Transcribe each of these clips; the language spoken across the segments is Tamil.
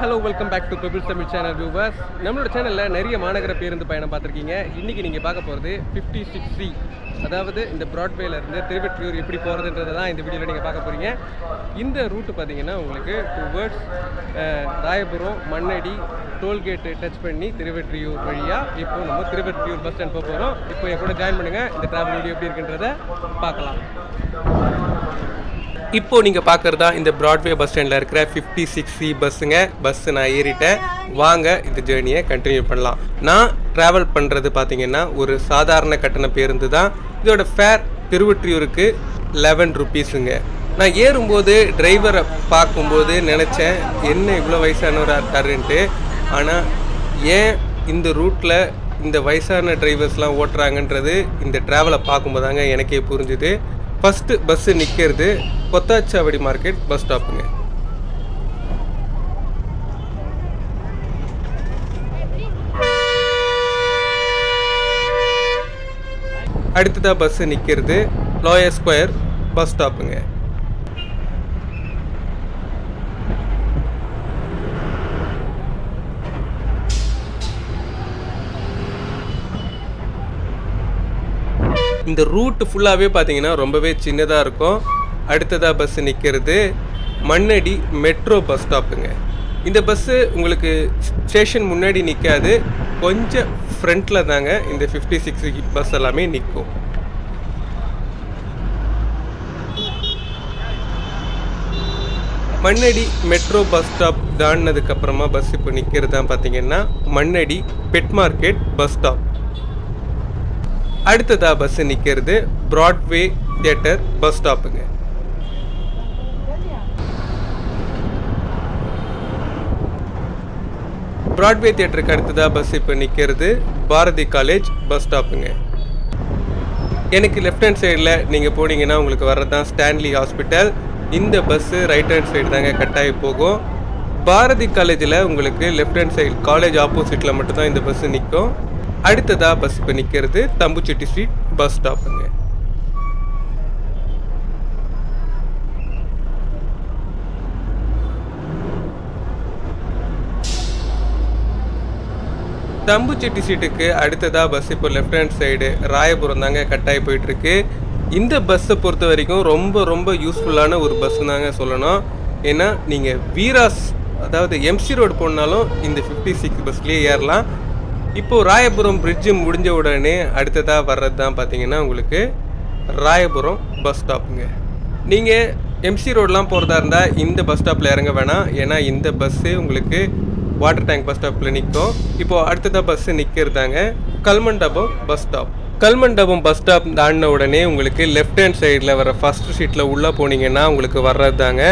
Hello welcome back to Pebbles Tamil channel viewers நம்மளோட சேனலில் நிறைய மாநகர பேருந்து பயணம் பார்த்துருக்கீங்க. இன்றைக்கி நீங்கள் பார்க்க போகிறது ஃபிஃப்டி சிக்ஸ் சி அதாவது இந்த ப்ராட்வேலேருந்து திருவெற்றியூர் எப்படி போகிறதுன்றதை தான் இந்த வீடியோவில் நீங்கள் பார்க்க போகிறீங்க இந்த ரூட்டு பார்த்தீங்கன்னா உங்களுக்கு towards Royapuram Mannadi tollgate touch பண்ணி திருவெற்றியூர் வழியாக இப்போ நம்ம திருவெற்றியூர் பஸ் ஸ்டாண்ட் போக போகிறோம் இப்போ என் கூட ஜாயின் பண்ணுங்கள் இந்த ட்ராவல் வீடியோ எப்படி இருக்குன்றதை பார்க்கலாம். இப்போ நீங்கள் பாக்குறதா இந்த ப்ராட்வே பஸ் ஸ்டாண்ட்ல இருக்கிற ஃபிஃப்டி சிக்ஸ் சி பஸ்ஸுங்க பஸ் நான் ஏறிட்டேன். வாங்க இந்த ஜேர்னியை கண்டினியூ பண்ணலாம். நான் ட்ராவல் பண்ணுறது பார்த்தீங்கன்னா ஒரு சாதாரண கட்டண பேருந்து தான். இதோட ஃபேர் திருவற்றியூருக்கு லெவன் ருபீஸுங்க நான் ஏறும்போது டிரைவரை பார்க்கும்போது நினச்சேன் என்ன இவ்வளோ வயசானவராக இருக்காருன்ட்டு. ஆனால் ஏன் இந்த ரூட்டில் இந்த வயசான டிரைவர்ஸ்லாம் ஓட்டுறாங்கன்றது இந்த ட்ராவலை பார்க்கும்போது தாங்க எனக்கே புரிஞ்சுது. ஃபஸ்ட்டு பஸ்ஸு நிற்கிறது கொத்தாச்சாவடி மார்க்கெட் பஸ் ஸ்டாப்புங்க அடுத்ததாக பஸ்ஸு நிற்கிறது லோயர் ஸ்கொயர் பஸ் ஸ்டாப்புங்க இந்த ரூட் ஃபுல்லாகவே பார்த்தீங்கன்னா ரொம்பவே சின்னதாக இருக்கும். அடுத்ததாக பஸ் நிற்கிறது மண்ணடி மெட்ரோ பஸ் ஸ்டாப்புங்க இந்த பஸ்ஸு உங்களுக்கு ஸ்டேஷன் முன்னாடி நிற்காது கொஞ்சம் ஃப்ரண்ட்டில் தாங்க இந்த ஃபிஃப்டி சிக்ஸ் பஸ் எல்லாமே நிற்கும் மண்ணடி மெட்ரோ பஸ் ஸ்டாப் தாண்டினதுக்கப்புறமா பஸ் இப்போ நிற்கிறது தான் பார்த்தீங்கன்னா மண்ணடி பெட் மார்க்கெட் பஸ் ஸ்டாப் அடுத்ததா பஸ் நிற்கிறது ப்ராட்வே தியேட்டர் பஸ் ஸ்டாப்புங்க ப்ராட்வே தியேட்டருக்கு அடுத்ததாக பஸ் இப்போ நிற்கிறது பாரதி காலேஜ் பஸ் ஸ்டாப்புங்க எனக்கு லெஃப்ட் ஹேண்ட் சைடில் நீங்கள் போனீங்கன்னா உங்களுக்கு வர்றது தான் ஸ்டான்லி ஹாஸ்பிட்டல் இந்த பஸ்ஸு ரைட் ஹேண்ட் சைடு தாங்க கட்டாயி போகும். பாரதி காலேஜில் உங்களுக்கு லெஃப்ட் ஹேண்ட் சைடு காலேஜ் ஆப்போசிட்டில் மட்டும்தான் இந்த பஸ்ஸு நிற்கும் அடுத்ததா பஸ் இப்போ நிற்கிறது தம்புச்செட்டி ஸ்ட்ரீட் பஸ் ஸ்டாப்புங்க தம்புச்செட்டி சீட்டுக்கு அடுத்ததா பஸ் இப்போ லெஃப்ட் ஹேண்ட் சைடு ராயபுரம் தாங்க கட்டாயி போயிட்டுருக்கு. இந்த பஸ்ஸை பொறுத்த வரைக்கும் ரொம்ப ரொம்ப யூஸ்ஃபுல்லான ஒரு பஸ் தாங்க சொல்லணும். ஏன்னா நீங்கள் வீராஸ் அதாவது எம்சி ரோடு போனாலும் இந்த ஃபிஃப்டி சிக்ஸ் பஸ்லேயே ஏறலாம். இப்போ ராயபுரம் பிரிட்ஜு முடிஞ்ச உடனே அடுத்ததாக வர்றது தான் பார்த்தீங்கன்னா உங்களுக்கு ராயபுரம் பஸ் ஸ்டாப்புங்க நீங்கள் எம்சி ரோடெலாம் போகிறதா இருந்தால் இந்த பஸ் ஸ்டாப்பில் இறங்க வேணாம். ஏன்னா இந்த பஸ்ஸு உங்களுக்கு வாட்டர் டேங்க் பஸ் ஸ்டாப்பில் நிற்கும் இப்போது அடுத்ததாக bus நிற்கிறதாங்க Kalmandapam bus stop Kalmandapam bus stop தாண்டின உடனே உங்களுக்கு லெஃப்ட் ஹேண்ட் சைடில் வர ஃபஸ்ட் சீட்டில் உள்ளே போனீங்கன்னா உங்களுக்கு வர்றது தாங்க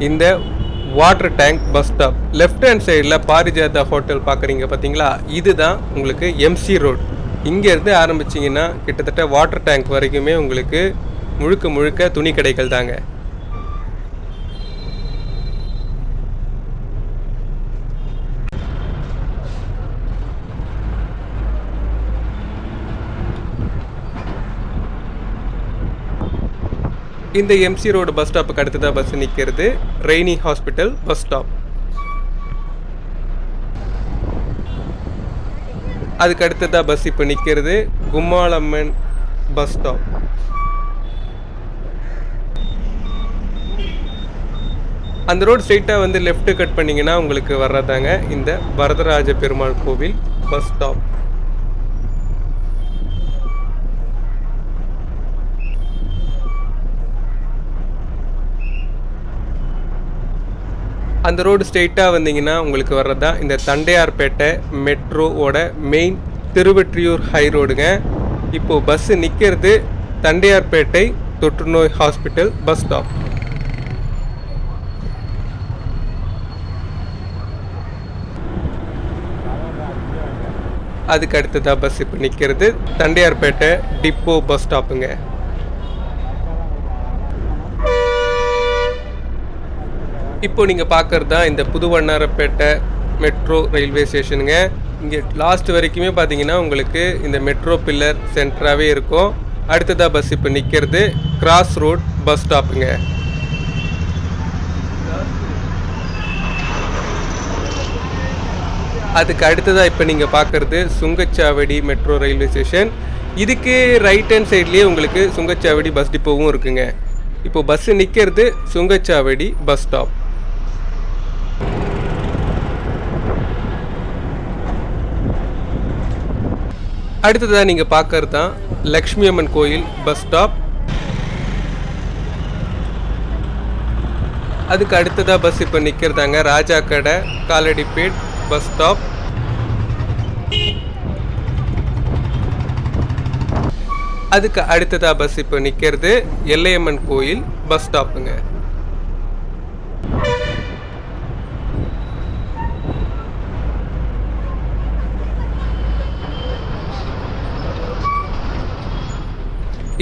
இந்த water tank bus stop left hand சைடில் பாரிஜாதா ஹோட்டல் பார்க்குறீங்க பார்த்தீங்களா இதுதான் உங்களுக்கு எம்சி ரோட் இங்கேருந்து ஆரம்பிச்சிங்கன்னா கிட்டத்தட்ட வாட்டர் டேங்க் வரைக்குமே உங்களுக்கு முழுக்க முழுக்க துணி கடைகள் தாங்க. இந்த எம்சி ரோடு பஸ் ஸ்டாப்புக்கு அடுத்ததாக பஸ் நிற்கிறது ரெய்னி ஹாஸ்பிட்டல் பஸ் ஸ்டாப் அதுக்கு அடுத்ததாக பஸ் இப்போ நிற்கிறது கும்மாளம்மன் பஸ் ஸ்டாப் அந்த ரோடு ஸ்ட்ரெயிட்டாக வந்து லெஃப்ட்டு கட் பண்ணிங்கன்னா உங்களுக்கு வர்றதாங்க இந்த வரதராஜ பெருமாள் கோவில் பஸ் ஸ்டாப் அந்த ரோடு ஸ்ட்ரெயிட்டாக வந்தீங்கன்னா உங்களுக்கு வர்றது? தான் இந்த தண்டையார்பேட்டை மெட்ரோவோட மெயின் திருவெற்றியூர் ஹை ரோடுங்க இப்போது பஸ்ஸு நிற்கிறது தண்டையார்பேட்டை தொற்றுநோய் ஹாஸ்பிட்டல் பஸ் ஸ்டாப் அதுக்கு அடுத்ததாக பஸ் இப்போ நிற்கிறது தண்டையார்பேட்டை டிப்போ பஸ் ஸ்டாப்புங்க இப்போ நீங்கள் பார்க்குறது தான் இந்த புதுவண்ணாரப்பேட்டை மெட்ரோ ரயில்வே ஸ்டேஷனுங்க. இங்கே லாஸ்ட் வரைக்குமே பார்த்தீங்கன்னா உங்களுக்கு இந்த மெட்ரோ பில்லர் சென்டராகவே இருக்கும். அடுத்ததாக பஸ் இப்போ நிற்கிறது கிராஸ் ரோட் பஸ் ஸ்டாப்புங்க அதுக்கு அடுத்ததாக இப்போ நீங்கள் பார்க்குறது சுங்கச்சாவடி மெட்ரோ ரயில்வே ஸ்டேஷன். இதுக்கு ரைட் ஹேண்ட் சைட்லேயே உங்களுக்கு சுங்கச்சாவடி பஸ் டிப்போவும் இருக்குங்க. இப்போ பஸ்ஸு நிற்கிறது சுங்கச்சாவடி பஸ் ஸ்டாப் அடுத்ததாக நீங்கள் பார்க்கறது தான் லக்ஷ்மி அம்மன் கோயில் பஸ் ஸ்டாப். அதுக்கு அடுத்ததாக பஸ் இப்போ நிற்கிறதாங்க ராஜா கடை காலடிப்பேட் பஸ் ஸ்டாப். அதுக்கு அடுத்ததாக பஸ் இப்போ நிற்கிறது எல்லையம்மன் கோயில் பஸ் ஸ்டாப்புங்க.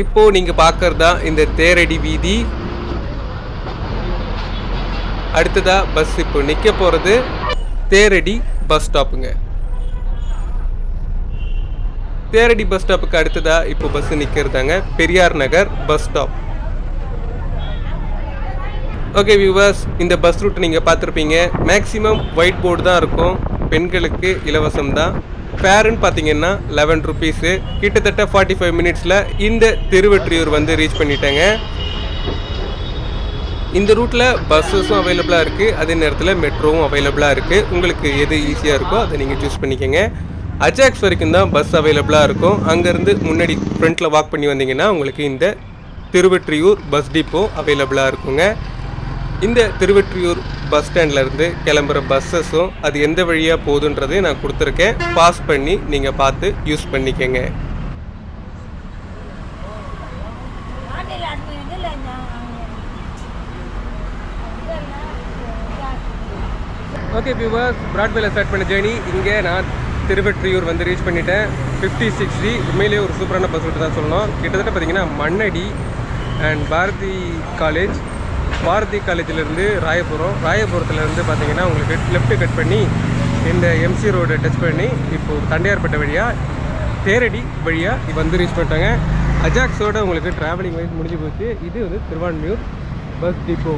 இப்போ நீங்க பார்க்குறதா இந்த தேரடி வீதி. அடுத்ததா பஸ் இப்போ நிக்க போறது தேரடி பஸ் ஸ்டாப்புங்க தேரடி பஸ் ஸ்டாப்புக்கு அடுத்ததா இப்போ bus நிக்கிறதாங்க Periyar Nagar bus stop okay viewers இந்த பஸ் ரூட் நீங்கள் பார்த்துருப்பீங்க. மேக்ஸிமம் ஒயிட் போர்டு தான் இருக்கும். பெண்களுக்கு இலவசம் தான். ஃபேருன்னு பார்த்தீங்கன்னா லெவன் ருபீஸு கிட்டத்தட்ட ஃபார்ட்டி ஃபைவ் மினிட்ஸில் இந்த திருவெற்றியூர் வந்து ரீச் பண்ணிட்டேங்க. இந்த ரூட்டில் பஸ்ஸஸும் அவைலபிளாக இருக்குது அதே நேரத்தில் மெட்ரோவும் அவைலபிளாக இருக்குது உங்களுக்கு எது ஈஸியாக இருக்கோ அதை நீங்கள் சூஸ் பண்ணிக்கோங்க. அஜாக்ஸ் வரைக்கும் தான் பஸ் அவைலபிளாக இருக்கும். அங்கேருந்து முன்னாடி ஃப்ரண்ட்டில் வாக் பண்ணி வந்தீங்கன்னா உங்களுக்கு இந்த திருவெற்றியூர் பஸ் டிப்போ அவைலபிளாக இருக்குங்க. இந்த திருவெற்றியூர் பஸ் ஸ்டாண்ட்ல இருந்து கிளம்புற பஸ்ஸஸும் அது எந்த வழியாக போகுதுன்றதையும் நான் கொடுத்துருக்கேன். பாஸ் பண்ணி நீங்கள் பார்த்து யூஸ் பண்ணிக்கங்க. ஓகே வியூவர்ஸ் பிராட்வேல ஸ்டார்ட் பண்ண ஜேர்னி இங்கே நான் திருவெற்றியூர் வந்து ரீச் பண்ணிட்டேன். ஃபிஃப்டி சிக்ஸ்டி உண்மையிலேயே ஒரு சூப்பரான பஸ் ரூட் தான் சொல்லணும். கிட்டத்தட்ட பார்த்தீங்கன்னா மண்ணடி அண்ட் பாரதி காலேஜ் பாரதி காலேஜிலேருந்து ராயபுரம். ராயபுரத்துலேருந்து பார்த்தீங்கன்னா உங்களுக்கு லெஃப்ட் கட் பண்ணி இந்த எம்சி ரோடை டச் பண்ணி இப்போது தண்டையார்பேட்டை வழியாக தேரடி வழியாக வந்து ரீச் பண்ணிட்டாங்க. அஜாக்ஸோட உங்களுக்கு ட்ராவலிங் வைஸ் முடிஞ்சு போச்சு. இது வந்து திருவான்மியூர் பஸ் டிப்போ